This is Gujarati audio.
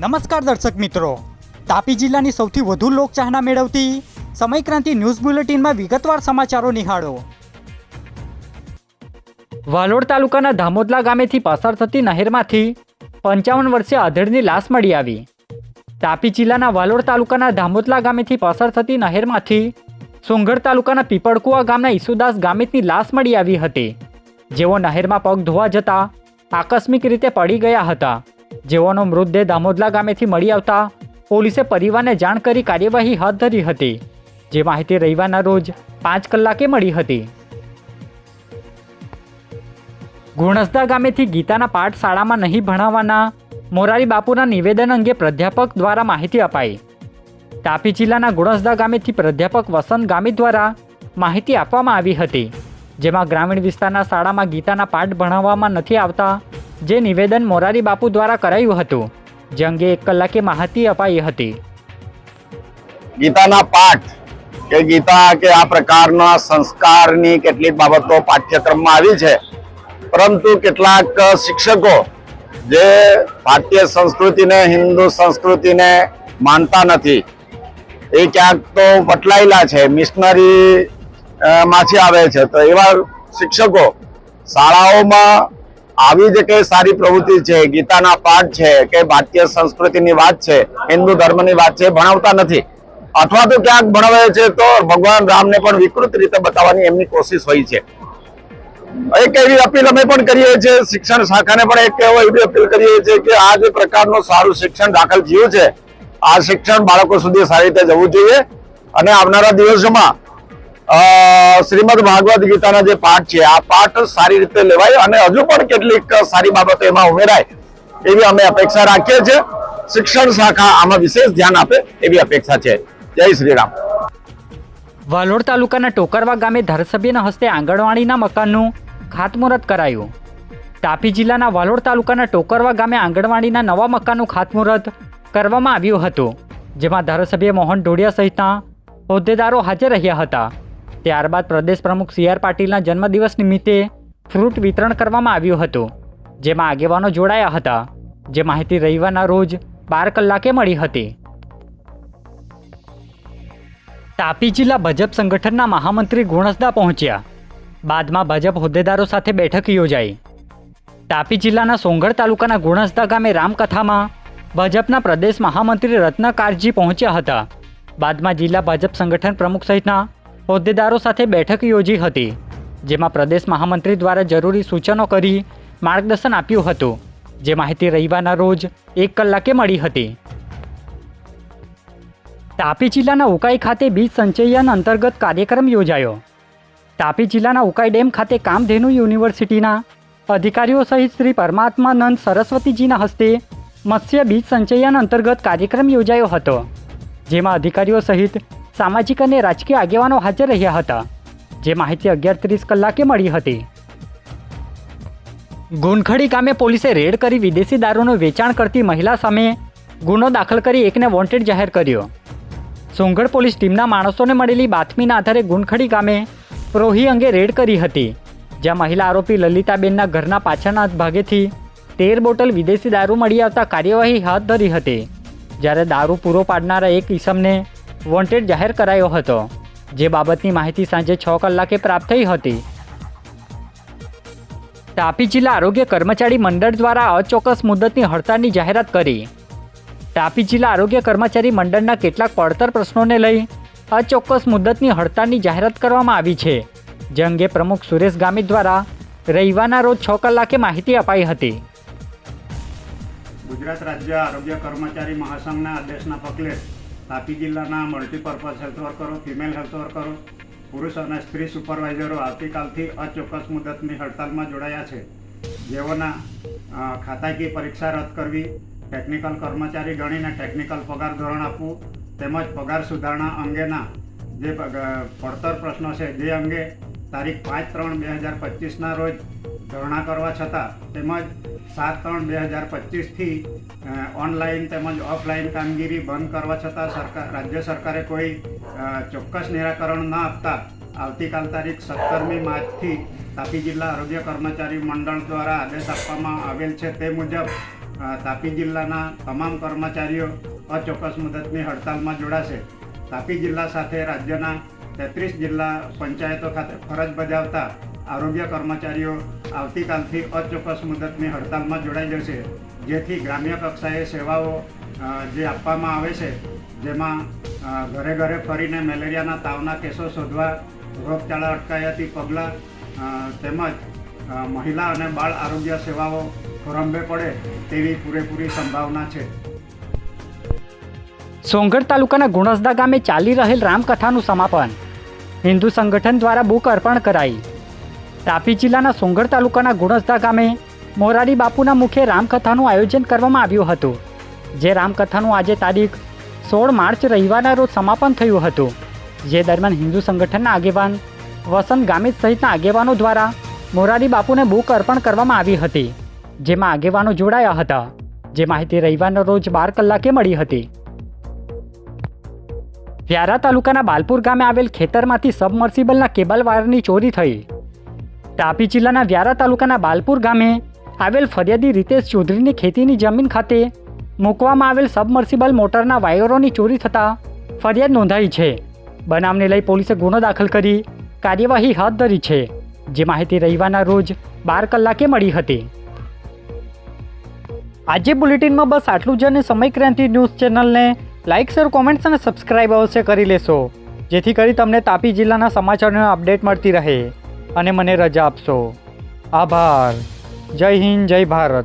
નમસ્કાર દર્શક મિત્રો. તાપી જિલ્લાની સૌથી વધુ લોકચાહના મેળવતી સમયક્રાંતિ ન્યૂઝ બુલેટિનમાં વિગતવાર સમાચારો નિહાળો. વાલોડ તાલુકાના ધામોદલા ગામેથી પસાર થતી નહેરમાંથી પંચાવન વર્ષીય આધેડની લાશ મળી આવી. તાપી જિલ્લાના વાલોડ તાલુકાના ધામોદલા ગામેથી પસાર થતી નહેરમાંથી સોંગઢ તાલુકાના પીપળકુવા ગામના ઈસુદાસ ગામિતની લાશ મળી આવી હતી. જેઓ નહેરમાં પગ ધોવા જતા આકસ્મિક રીતે પડી ગયા હતા. જેઓનો મૃતદેહ દામોદલા ગામેથી મળી આવતા પોલીસે પરિવારને જાણ કરી કાર્યવાહી હાથ ધરી હતી. જે માહિતી રવિવારના રોજ પાંચ કલાકે મળી હતી. ગુણસદા ગામેથી ગીતાના પાઠ શાળામાં નહીં ભણાવવાના મોરારી બાપુના નિવેદન અંગે પ્રાધ્યાપક દ્વારા માહિતી અપાઈ. તાપી જિલ્લાના ગુણસદા ગામેથી પ્રાધ્યાપક વસંત ગામી દ્વારા માહિતી આપવામાં આવી હતી. જેમાં ગ્રામીણ વિસ્તારના શાળામાં ગીતાના પાઠ ભણાવવામાં નથી આવતા જે નિવેદન મોરારી બાપુ દ્વારા કરાયું હતું. જે અંગે એક કલાકે માહિતી અપાઈ હતી. ગીતાના પાઠ, કે ગીતા કે આ પ્રકારના સંસ્કારની કેટલીક બાબતો પાઠ્યક્રમમાં આવી છે. પરંતુ કેટલાક શિક્ષકો જે ભારતીય સંસ્કૃતિને, હિન્દુ સંસ્કૃતિને માનતા નથી, એ ક્યાંક તો બટલાયેલા છે, મિશનરી માંથી આવે છે. તો એવા શિક્ષકો શાળાઓમાં આવી જે કઈ સારી પ્રવૃત્તિ છે, ગીતાના પાઠ છે, કે ભારતીય સંસ્કૃતિની વાત છે, હિન્દુ ધર્મની વાત છે ભણાવતા નથી. અથવા તો ક્યાંક ભણાવે છે, તો ભગવાન રામને પણ વિકૃત રીતે બતાવવાની એમની કોશિશ હોય છે. એક એવી અપીલ અમે પણ કરીએ છીએ, શિક્ષણ શાખાને પણ એક એવો એવી અપીલ કરીએ છીએ કે આ જે પ્રકારનું સારું શિક્ષણ દાખલ થયું છે, આ શિક્ષણ બાળકો સુધી સારી રીતે જવું જોઈએ. અને આવનારા દિવસોમાં શ્રીમદ ભાગવત ગીતાના જે પાઠ છે, આ પાઠ સારી રીતે લેવાય અને હજુ પણ કેટલીક સારી બાબતો એમાં ઉમેરાય એવી અમે અપેક્ષા રાખીએ છીએ. શિક્ષણ શાખા આમાં વિશેષ ધ્યાન આપે એવી અપેક્ષા છે. જય શ્રી રામ વાલોડ તાલુકાના ટોકરવા ગામે ધારાસભ્યના હસ્તે આંગણવાડીના મકાનનું ખાતમુહૂર્ત કરાયું. તાપી જિલ્લાના વાલોડ તાલુકાના ટોકરવા ગામે આંગણવાડીના નવા મકાનનું ખાતમુહૂર્ત કરવામાં આવ્યું હતું, જેમાં ધારાસભ્ય મોહન ઢોડિયા સહિતના હોદ્દેદારો હાજર રહ્યા હતા. ત્યારબાદ પ્રદેશ પ્રમુખ સી આર પાટીલના જન્મદિવસ નિમિત્તે ફ્રૂટ વિતરણ કરવામાં આવ્યું હતું, જેમાં આગેવાનો જોડાયા હતા, જે માહિતી રવિવારના રોજ બાર કલાકે મળી હતી. તાપી જિલ્લા ભાજપ સંગઠનના મહામંત્રી ગુણસદા પહોંચ્યા. બાદમાં ભાજપ હોદ્દેદારો સાથે બેઠક યોજાઈ. તાપી જિલ્લાના સોંગઢ તાલુકાના ગુણસદા ગામે રામકથામાં ભાજપના પ્રદેશ મહામંત્રી રત્નકારજી પહોંચ્યા હતા. બાદમાં જિલ્લા ભાજપ સંગઠન પ્રમુખ સહિતના હોદ્દેદારો સાથે બેઠક યોજી હતી, જેમાં પ્રદેશ મહામંત્રી દ્વારા જરૂરી સૂચનો કરી માર્ગદર્શન આપ્યું હતું, જે માહિતી રવિવારના રોજ એક કલાકે મળી હતી. તાપી જિલ્લાના ઉકાઈ ખાતે બીજ સંચયન અંતર્ગત કાર્યક્રમ યોજાયો. તાપી જિલ્લાના ઉકાઈ ડેમ ખાતે કામધેનુ યુનિવર્સિટીના અધિકારીઓ સહિત શ્રી પરમાત્માનંદ સરસ્વતીજીના હસ્તે મત્સ્ય બીજ સંચયન અંતર્ગત કાર્યક્રમ યોજાયો હતો, જેમાં અધિકારીઓ સહિત સામાજિક અને રાજકીય આગેવાનો હાજર રહ્યા હતા, જે માહિતી અગિયાર ત્રીસ કલાકે મળી હતી. ગુનખડી ગામે પોલીસે રેડ કરી વિદેશી દારૂનું વેચાણ કરતી મહિલા સામે ગુનો દાખલ કરી એકને વોન્ટેડ જાહેર કર્યો. સોંગઢ પોલીસ ટીમના માણસોને મળેલી બાતમીના આધારે ગુનખડી ગામે પ્રોહી અંગે રેડ કરી હતી, જ્યાં મહિલા આરોપી લલિતાબેનના ઘરના પાછળના ભાગેથી તેર બોટલ વિદેશી દારૂ મળી આવતા કાર્યવાહી હાથ ધરી હતી. જ્યારે દારૂ પૂરો પાડનારા એક ઈસમને વોન્ટેડ જાહેર કરાયો હતો. જે બાબતની માહિતી સાંજે છ કલાકે પ્રાપ્ત થઈ હતી. તાપી જિલ્લા આરોગ્ય કર્મચારી મંડળ દ્વારા અચોક્કસ મુદતની હડતાળની જાહેરાત કરી. તાપી જિલ્લા આરોગ્ય કર્મચારી મંડળના કેટલાક પડતર પ્રશ્નોને લઈ અચોક્કસ મુદતની હડતાળની જાહેરાત કરવામાં આવી છે. જે અંગે પ્રમુખ સુરેશ ગામિત દ્વારા રવિવારના રોજ છ કલાકે માહિતી અપાઈ હતી. ગુજરાત રાજ્ય આરોગ્ય કર્મચારી મહાસંઘના આદેશના પગલે તાપી જિલ્લાના મલ્ટીપર્પઝ હેલ્થ વર્કરો ફિમેલ હેલ્થ વર્કરો પુરુષ અને સ્ત્રી સુપરવાઇઝરો આવતીકાલથી અચોક્કસ મુદતની હડતાલમાં જોડાયા છે. જેઓના ખાતાકીય પરીક્ષા રદ કરવી ટેકનિકલ કર્મચારી ગણીને ટેકનિકલ પગાર ધોરણ આપવું, તેમજ પગાર સુધારણા અંગેના જે પડતર પ્રશ્નો છે, જે અંગે તારીખ પાંચ ત્રણ બે હજાર પચીસના રોજ ધરણા કરવા છતાં તેમજ સાત ત્રણ બે હજાર પચીસથી ઓનલાઈન તેમજ ઓફલાઈન કામગીરી બંધ કરવા છતાં સરકાર, રાજ્ય સરકારે કોઈ ચોક્કસ નિરાકરણ ન આપતા આવતીકાલ તારીખ સત્તરમી માર્ચથી તાપી જિલ્લા આરોગ્ય કર્મચારી મંડળ દ્વારા આદેશ આપવામાં આવેલ છે તે મુજબ તાપી જિલ્લાના તમામ કર્મચારીઓ અચોક્કસ મુદતની હડતાલમાં જોડાશે. તાપી જિલ્લા સાથે રાજ્યના તેત્રીસ જિલ્લા પંચાયતો ખાતે ફરજ બજાવતા આરોગ્ય કર્મચારીઓ આવતીકાલથી અચોક્કસ મુદતની હડતાલમાં જોડાઈ જશે. જેથી ગ્રામ્ય કક્ષાએ સેવાઓ જે આપવામાં આવે છે, જેમાં ઘરે ઘરે ફરીને મેલેરિયાના તાવના કેસો શોધવા, રોગચાળા અટકાયતી પગલાં તેમજ મહિલા અને બાળ આરોગ્ય સેવાઓ ખોરંભે પડે તેવી પૂરેપૂરી સંભાવના છે. સોંગઢ તાલુકાના ગુણસદા ગામે ચાલી રહેલ રામકથાનું સમાપન. હિન્દુ સંગઠન દ્વારા બુક અર્પણ કરાઈ. તાપી જિલ્લાના સોંગઢ તાલુકાના ગુણસદા ગામે મોરારી બાપુના મુખે રામકથાનું આયોજન કરવામાં આવ્યું હતું, જે રામકથાનું આજે તારીખ સોળ માર્ચ રવિવારના રોજ સમાપન થયું હતું, જે દરમિયાન હિન્દુ સંગઠનના આગેવાન વસંત ગામિત સહિતના આગેવાનો દ્વારા મોરારી બાપુને બુક અર્પણ કરવામાં આવી હતી, જેમાં આગેવાનો જોડાયા હતા, જે માહિતી રવિવારના રોજ બાર કલાકે મળી હતી. વ્યારા તાલુકાના બાલપુર ગામે આવેલ ખેતરમાંથી સબમર્સિબલના કેબલ વાયરની ચોરી થઈ તાપી જિલ્લાના વ્યારા તાલુકાના બાલપુર ગામે આવેલ ફરિયાદી રીતેશ ચૌધરીની ખેતીની જમીન ખાતે મૂકવામાં આવેલ સબમર્સિબલ મોટરના વાયરોની ચોરી થતાં ફરિયાદ નોંધાઈ છે. બનાવને લઈ પોલીસે ગુનો દાખલ કરી કાર્યવાહી હાથ ધરી છે, જે માહિતી રવિવારના રોજ બાર કલાકે મળી હતી. આજે બુલેટિનમાં બસ આટલું જ અને સમય ક્રાંતિ ન્યૂઝ ચેનલને લાઇક શેર કોમેન્ટ્સ અને સબસ્ક્રાઇબ અવશ્ય કરી લેશો, જેથી કરી તમને તાપી જિલ્લાના સમાચારોની અપડેટ મળતી રહે. અને મને રજા આપશો. આભાર. જય હિન્દ જય ભારત.